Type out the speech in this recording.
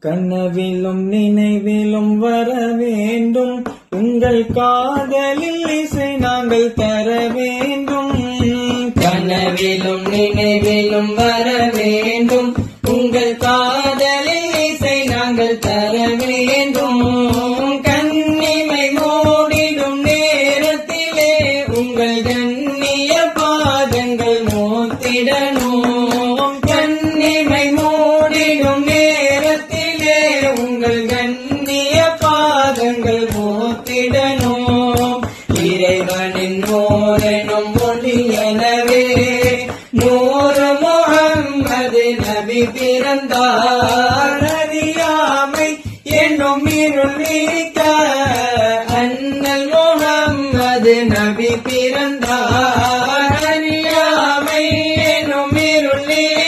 கனவிலும் நினைவிலும் வர வேண்டும். உங்கள் காதலில் இசை நாங்கள் தர வேண்டும். கனவிலும் நினைவிலும் வர வேண்டும். உங்கள் காதலில் இசை நாங்கள் தர வேண்டும். கண்ணிமை மூடிடும் நேரத்திலே உங்கள் கண்ணிய பாதங்கள் மோத்திடணும். தேடனும் இறைவனின் நூறெனும் ஒளி எனவே நூறு முகம்மது நபி பிறந்தார். அறியாமை என்னும் இருள் நீக்க அண்ணல் முகம்மது நபி பிறந்தார். அறியாமை என்னும் இருள் நீக்க